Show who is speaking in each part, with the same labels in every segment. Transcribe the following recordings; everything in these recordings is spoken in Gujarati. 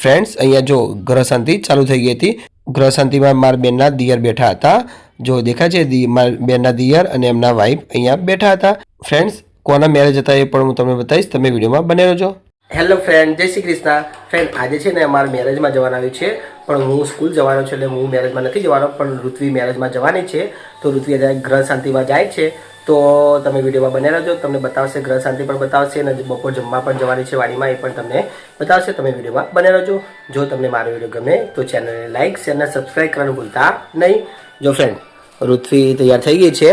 Speaker 1: ફ્રેન્ડ્સ, અહીંયા જો ગ્રહ શાંતિ ચાલુ થઈ ગઈ હતી ગ્રહ શાંતિમાં મારા બેનના દિયર બેઠા હતા. જો દેખાય છે મારા બેનના દિયર અને એમના વાઈફ અહીંયા બેઠા હતા. ફ્રેન્ડ્સ, કોના મેરેજ હતા એ પણ હું તમને બતાવીશ. તમે વિડીયોમાં બને રહેજો. હેલો ફ્રેન્ડ જય શ્રી કૃષ્ણ. ફ્રેન્ડ આજે છે ને અમારા મેરેજમાં જવાનું આવ્યું છે, પણ હું સ્કૂલ જવાનો છું એટલે હું મેરેજમાં નથી જવાનો, પણ ઋત્વી મેરેજમાં જવાની છે. તો ઋત્વી અત્યારે ગ્રહ શાંતિમાં જાય છે. તો તમે વિડીયોમાં બને રહેજો. તમને બતાવશે, ગ્રહ શાંતિ પણ બતાવશે અને બપોર જમવા પણ જવાની છે, વાડીમાં એ પણ તમને બતાવશે. તમે વિડીયોમાં બને રહેજો. જો તમને મારો વીડિયો ગમે તો ચેનલને લાઇક શેર સબસ્ક્રાઈબ કરવાનું ભૂલતા નહીં. જો ફ્રેન્ડ ઋત્વી તૈયાર થઈ ગઈ છે.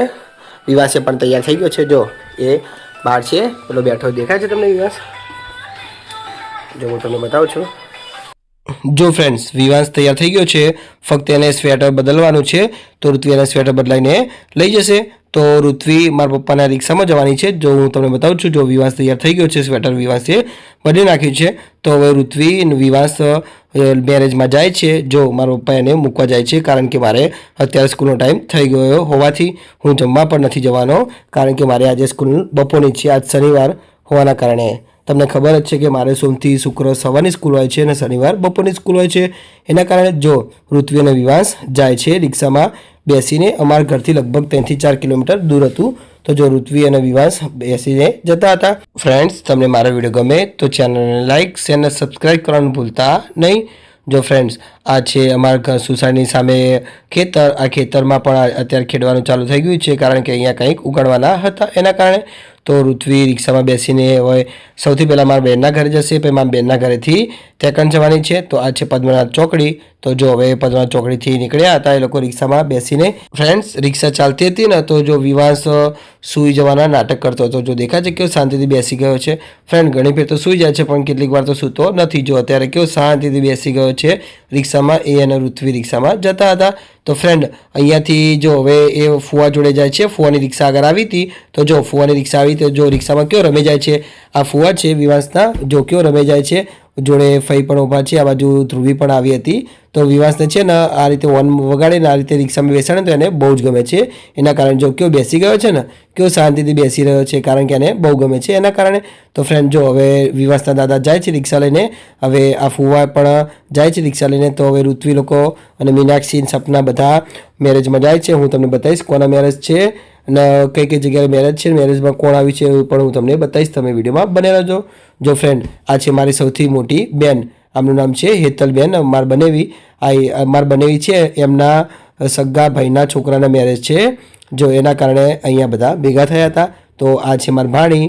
Speaker 1: વિવાસે પણ તૈયાર થઈ ગયો છે. જો, એ બહાર છે. પેલો બેઠો દેખાય છે તમને વિવાસ જો હું તમને બતાવું છું. જો ફ્રેન્ડ્સ વિવાસ તૈયાર થઈ ગયો છે. ફક્ત એને સ્વેટર બદલવાનું છે. તો ઋત્વી એને સ્વેટર બદલાઈને લઈ જશે. તો ઋત્વી મારા પપ્પાના રિક્ષામાં જવાની છે. જો હું તમને બતાવું છું, જો વિવાસ તૈયાર થઈ ગયો છે, સ્વેટર વિવાસે બદલી નાખ્યું છે, તો હવે ઋત્વી વિવાસ મેરેજમાં જાય છે. જો મારા પપ્પા એને મૂકવા જાય છે, કારણ કે મારે અત્યારે સ્કૂલનો ટાઈમ થઈ ગયો હોવાથી હું જમવા પણ નથી જવાનો, કારણ કે મારે આજે સ્કૂલ બપોરની છે, આજ શનિવાર હોવાના કારણે. તમને ખબર જ છે કે મારે સોમથી શુક્ર સવારની સ્કૂલ હોય છે અને શનિવાર બપોરની સ્કૂલ હોય છે. એના કારણે જો ઋત્વી અને વિવાસ જાય છે રિક્ષામાં બેસીને અમારા ઘરથી લગભગ ત્રણથી ચાર કિલોમીટર દૂર હતું. તો જો ઋત્વી અને વિવાસ બેસીને જતા હતા. ફ્રેન્ડ્સ તમને મારો વીડિયો ગમે તો ચેનલને લાઇક ચેનલ સબસ્ક્રાઈબ કરવાનું ભૂલતા નહીં. જો ફ્રેન્ડ્સ આ છે અમારા ઘર સુસાડની સામે ખેતર. આ ખેતરમાં પણ અત્યારે ખેડવાનું ચાલુ થઈ ગયું છે કારણ કે અહીંયા કંઈક ઉગાડવાના હતા એના કારણે. તો ઋત્વી રિક્ષામાં બેસીને હવે સૌથી પહેલાં મારા બેનના ઘરે જશે. પછી મારા બેનના ઘરેથી તેકન જવાની છે, તો આ છે પદ્મનાથ ચોકડી. તો જો હવે પદ્મનાથ ચોકડીથી નીકળ્યા હતા, એ લોકો રિક્ષામાં બેસીને ફ્રેન્ડ્સ રિક્ષા ચાલતી હતી ને, તો જો વિવાસ સૂઈ જવાના નાટક કરતો હતો. જો દેખાય છે કેવો શાંતિથી બેસી ગયો છે. ફ્રેન્ડ ઘણી ફેર તો સૂઈ જાય છે, પણ કેટલીક વાર તો સૂતો નથી. જો અત્યારે કેવો શાંતિથી બેસી ગયો છે, રિક્ષામાં, એ અને ઋત્વી રિક્ષામાં જતા હતા. તો ફ્રેન્ડ અહીંયાથી જો હવે એ ફુવા જોડે જાય છે, ફુવાની રિક્ષા આગળ આવી હતી. તો જો ફુવાની રિક્ષા આવી, તો જો રિક્ષામાં કયો રમે જાય છે? આ ફુવા છે વિવાસના, જો કયો રમે જાય છે? જોડે ફઈ પણ ઊભા છે, આ બાજુ ધ્રુવી પણ આવી હતી. તો વિવાસને છે ને આ રીતે વન વગાડીને આ રીતે રિક્ષામાં બેસાડે તો એને બહુ જ ગમે છે. એના કારણે જો કયો બેસી ગયો છે ને, કયો શાંતિથી બેસી રહ્યો છે, કારણ કે એને બહુ ગમે છે. એના કારણે તો ફ્રેન્ડ જો હવે વિવાસના દાદા જાય છે રિક્ષા લઈને, હવે આ ફુવા પણ જાય છે રિક્ષા લઈને, તો હવે ઋત્વી લોકો અને મીનાક્ષી સપના બધા મેરેજમાં જાય છે. હું તમને બતાવીશ કોના મેરેજ છે. અને કઈ કઈ જગ્યાએ મેરેજ છે મેરેજમાં કોણ આવ્યું છે એવું પણ હું તમને બતાવીશ, તમે વિડીયોમાં બને રહેજો. જો ફ્રેન્ડ આ છે મારી સૌથી મોટી બેન, આમનું નામ છે હેતલબેન, માર બનેવી, આ માર બનેવી છે, એમના સગા ભાઈના છોકરાના મેરેજ છે, જો એના કારણે અહીંયા બધા ભેગા થયા હતા. તો આ છે મારી ભાણી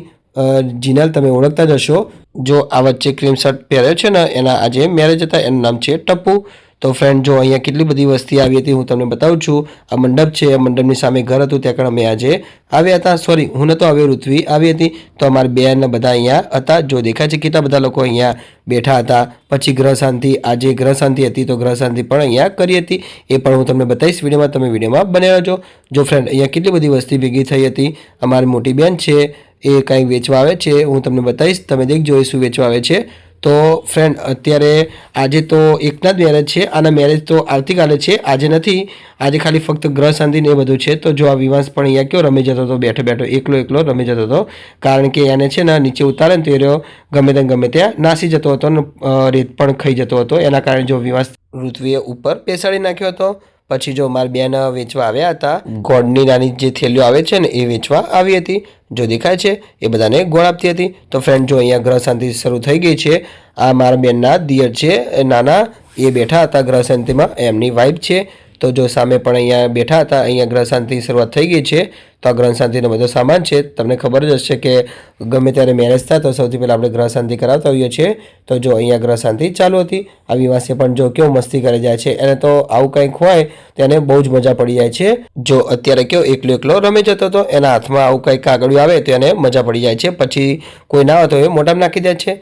Speaker 1: જીનલ, તમે ઓળખતા જ હશો. જો આ વચ્ચે ક્રીમ શર્ટ પહેર્યો છે ને, એના આજે મેરેજ હતા, એનું નામ છે ટપ્પુ. તો ફ્રેન્ડ જો અહીંયા કેટલી બધી વસ્તી આવી હતી હું તમને બતાવું છું. આ મંડપ છે, આ મંડપની સામે ઘર હતું, ત્યાં આગળ અમે આજે આવ્યા હતા. સોરી હું નતો આવ્યો, ઋત્વી આવી હતી. તો અમારી બેન બધા અહીંયા હતા. જો દેખાય છે કેટલા બધા લોકો અહીંયા બેઠા હતા. પછી ગ્રહ શાંતિ, આજે ગ્રહ શાંતિ હતી, તો ગ્રહ શાંતિ પણ અહીંયા કરી હતી. એ પણ હું તમને બતાવીશ વિડીયોમાં, તમે વિડીયોમાં બને રહેજો. જો ફ્રેન્ડ અહીંયા કેટલી બધી વસ્તી ભેગી થઈ હતી. અમારી મોટી બેન છે, એ કંઈક વેચવા આવે છે, હું તમને બતાવીશ. તમે દેખજો એ શું વેચવા આવે છે. તો ફ્રેન્ડ અત્યારે આજે તો એકના જ મેરેજ છે, આના મેરેજ તો આવતીકાલે છે, આજે નથી. આજે ખાલી ફક્ત ગ્રહ શાંતિ ને એ બધું છે. તો જો આ વિવાસ પણ અહીંયા કયો રમી જતો હતો, બેઠો બેઠો, એકલો એકલો રમી જતો હતો. કારણ કે એને છે ને નીચે ઉતારે ને તો એ રહ્યો ગમે ત્યાં ગમે ત્યાં નાસી જતો હતો અને રેત પણ ખાઈ જતો હતો. એના કારણે જો વિવાસ ઋત્વીએ ઉપર બેસાડી નાખ્યો હતો. પછી જો મારી બેન વેચવા આવ્યા હતા, ગોળની નાની જે થેલીઓ આવે છે ને એ વેચવા આવી હતી. જો દેખાય છે, એ બધાને ગોળ આપતી હતી. તો ફ્રેન્ડ જો અહીંયા ગ્રહ શાંતિ શરૂ થઈ ગઈ છે, આ મારા બેનના દિયર છે નાના, એ બેઠા હતા ગ્રહ શાંતિમાં, એમની વાઈફ છે. તો જો સામે પણ અહીંયા બેઠા હતા, અહીંયા ગ્રહ શાંતિ શરૂઆત થઈ ગઈ છે, તો આ ગ્રહ શાંતિનો બધો સામાન છે. તમને ખબર જ હશે કે ગમે ત્યારે મેરેજ થાય તો સૌથી પહેલાં આપણે ગ્રહ શાંતિ કરાવતા હોઈએ છીએ. તો જો અહીંયા ગ્રહ શાંતિ ચાલુ હતી, આ વિવાસે પણ જો કેવું મસ્તી કરી જાય છે, એને તો આવું કંઈક હોય તો એને બહુ જ મજા પડી જાય છે. જો અત્યારે કેવો એકલો એકલો રમે જતો હતો, એના હાથમાં આવું કંઈક કાગળિયું આવે તો એને મજા પડી જાય છે. પછી કોઈ ના હોય તો એ મોઢામાં નાખી દે છે.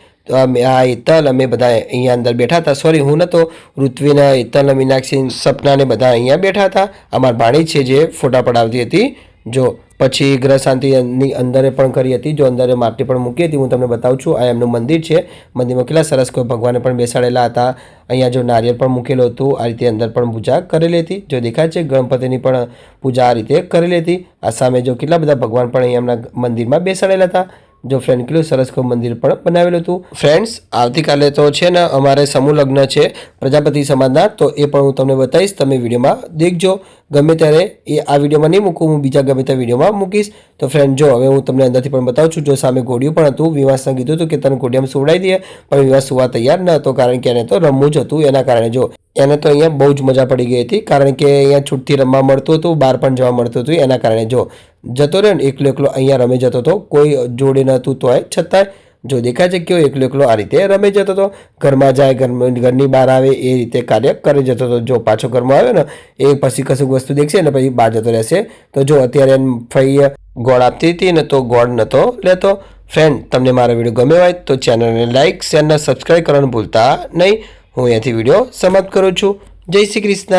Speaker 1: મે- આ હેતલ અમે બધા અહીંયા અંદર બેઠા હતા. સોરી હું નહોતો ઋત્વીના હેતલ મીનાક્ષી, સપના ને બધા અહીંયા બેઠા હતા. અમારી ભાણી છે જે ફોટા પડાવતી હતી. જો પછી ગ્રહ શાંતિની અંદરે પણ કરી હતી. જો અંદરે માટી પણ મૂકી હતી. હું તમને બતાવું છું, આ એમનું મંદિર છે. મંદિરમાં કેટલા સરસ કોઈ ભગવાને પણ બેસાડેલા હતા. અહીંયા જો નારિયેળ પણ મૂકેલું હતું, આ રીતે અંદર પણ પૂજા કરેલી હતી. જો દેખાય છે, ગણપતિની પણ પૂજા આ રીતે કરેલી હતી. આ સામે જો કેટલા બધા ભગવાન પણ અહીંયા એમના મંદિરમાં બેસાડેલા હતા. જો ફ્રેન્ડ કેટલું સરસ કોઈ મંદિર પણ બનાવેલું હતું. ફ્રેન્ડ્સ આવતીકાલે તો છે ને અમારે સમૂહ લગ્ન છે, પ્રજાપતિ સમાજના, તો એ પણ હું તમને બતાવીશ. તમે વિડીયોમાં દેખજો. ગમે ત્યારે એ આ વિડીયોમાં નહીં મૂકું, હું બીજા ગમે ત્યાં વિડીયોમાં મૂકીશ. તો ફ્રેન્ડ જો હવે હું તમને અંદરથી પણ બતાવું છું, જો સામે ઘોડિયું પણ હતું, વિવાસને કીધું હતું કે તને ઘોડિયામાં સુવડાવી દઈએ, પણ વિવાસ સુવા તૈયાર ન હતો, કારણ કે એને તો રમવું જ હતું. એના કારણે જો એને તો અહીંયા બહુ જ મજા પડી ગઈ હતી. કારણ કે અહીંયા છૂટથી રમવા મળતું હતું, બહાર પણ જવા મળતું હતું. એના કારણે જો જતો રહ્યો ને, એકલો એકલો અહીંયા રમી જતો હતો. કોઈ જોડે નહોતું તોય. છતાંય જો દેખાય છે કેવો એકલો એકલો આ રીતે રમી જતો હતો. ઘરમાં જાય ઘરની બહાર આવે, એ રીતે કાર્ય કરી જતો હતો. જો પાછો ઘરમાં આવ્યો ને, એ પછી કશુંક વસ્તુ દેખશે ને, પછી બહાર જતો રહેશે. તો જો અત્યારે એમ ફઈ ગોળ આપતી હતી ને, તો ગોળ નહોતો લેતો. ફ્રેન્ડ, તમને મારો વીડિયો ગમ્યો હોય તો ચેનલને લાઇક શેર અને સબસ્ક્રાઈબ કરવાનું ભૂલતા નહીં. હું અહીંયાથી વીડિયો સમાપ્ત કરું છું. જય શ્રી કૃષ્ણ.